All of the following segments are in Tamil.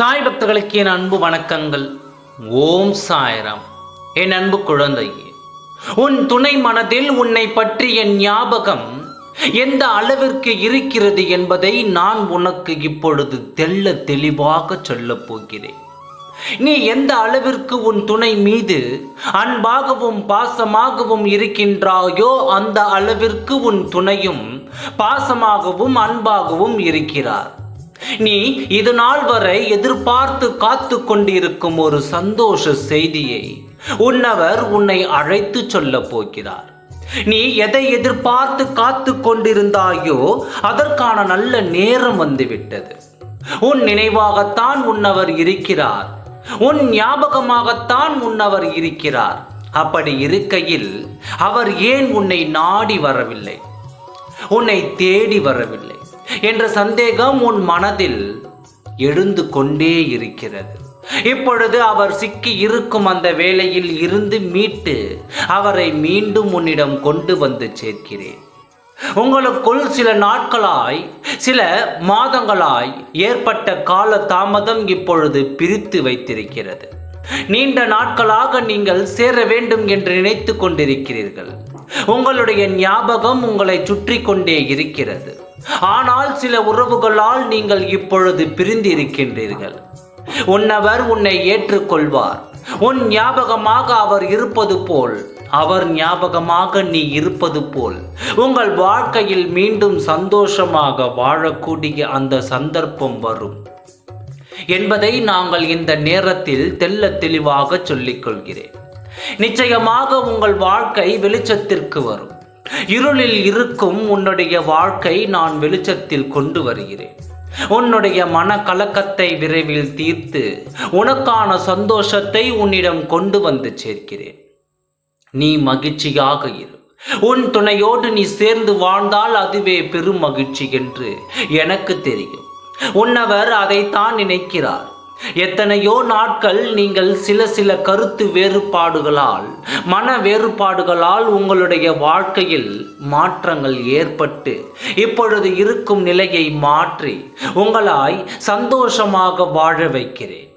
சாய் பக்தர்களுக்கு என் அன்பு வணக்கங்கள். ஓம் சாய்ராம். என் அன்பு குழந்தையே உன் துணை மனதில் உன்னை பற்றிய ஞாபகம் எந்த அளவிற்கு இருக்கிறது என்பதை நான் உனக்கு இப்பொழுது தெள்ள தெளிவாக சொல்லப் போகிறேன். நீ எந்த அளவிற்கு உன் துணை மீது அன்பாகவும் பாசமாகவும் இருக்கின்றாயோ அந்த அளவிற்கு உன் துணையும் பாசமாகவும் அன்பாகவும் இருக்கிறார். நீ இது நாள் வரை எதிர்பார்த்து காத்து கொண்டிருக்கும் ஒரு சந்தோஷ செய்தியை உன்னவர் உன்னை அழைத்து சொல்ல போகிறார். நீ எதை எதிர்பார்த்து காத்து கொண்டிருந்தாயோ அதற்கான நல்ல நேரம் வந்துவிட்டது. உன் நினைவாகத்தான் உன்னவர் இருக்கிறார். உன் ஞாபகமாகத்தான் உன்னவர் இருக்கிறார். அப்படி இருக்கையில் அவர் ஏன் உன்னை நாடி வரவில்லை? உன்னை தேடி வரவில்லை. என்ற சந்தேகம் உன் மனதில் எழுந்து கொண்டே இருக்கிறது. இப்பொழுது அவர் சிக்கி இருக்கும் அந்த வேளையில் இருந்து மீட்டு அவரை மீண்டும் உன்னிடம் கொண்டு வந்து சேர்க்கிறேன். உங்களுக்குள் சில நாட்களாய் சில மாதங்களாய் ஏற்பட்ட கால தாமதம் இப்பொழுது பிரித்து வைத்திருக்கிறது. நீண்ட நாட்களாக நீங்கள் சேர வேண்டும் என்று நினைத்து கொண்டிருக்கிறீர்கள். உங்களுடைய ஞாபகம் உங்களை சுற்றி கொண்டே இருக்கிறது. ஆனால் சில உறவுகளால் நீங்கள் இப்பொழுது பிரிந்து இருக்கின்றீர்கள் உன்னவர் உன்னை ஏற்றுக்கொள்வார். உன் ஞாபகமாக அவர் இருப்பது போல் அவர் ஞாபகமாக நீ இருப்பது போல் உங்கள் வாழ்க்கையில் மீண்டும் சந்தோஷமாக வாழக்கூடிய அந்த சந்தர்ப்பம் வரும். என்பதை நாங்கள் இந்த நேரத்தில் தெல்ல தெளிவாக சொல்லிக்கொள்கிறேன். நிச்சயமாக உங்கள் வாழ்க்கை வெளிச்சத்திற்கு வரும். இருளில் இருக்கும் உன்னுடைய வாழ்க்கை நான் வெளிச்சத்தில் கொண்டு வருகிறேன். உன்னுடைய மன கலக்கத்தை விரைவில் தீர்த்து உனக்கான சந்தோஷத்தை உன்னிடம் கொண்டு வந்து சேர்க்கிறேன். நீ மகிழ்ச்சியாக இரு. உன் துணையோடு நீ சேர்ந்து வாழ்ந்தால் அதுவே பெரும் மகிழ்ச்சி என்று எனக்கு தெரியும். உன்னவர் அதைத்தான் நினைக்கிறார். எத்தனையோ நாட்கள் நீங்கள் சில சில கருத்து வேறுபாடுகளால் மன வேறுபாடுகளால் உங்களுடைய வாழ்க்கையில் மாற்றங்கள் ஏற்பட்டு இப்பொழுது இருக்கும் நிலையை மாற்றி உங்களாய் சந்தோஷமாக வாழ வைக்கிறேன்.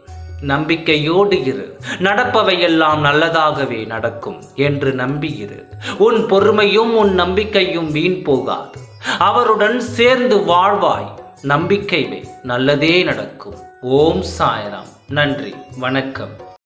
நம்பிக்கையோடு இரு. நடப்பவையெல்லாம் நல்லதாகவே நடக்கும் என்று நம்பியிரு உன் பொறுமையும் உன் நம்பிக்கையும் வீண் போகாது. அவருடன் சேர்ந்து வாழ்வாய் நம்பிக்கை வை நல்லதே நடக்கும். ஓம் சாய்ராம். நன்றி. வணக்கம்.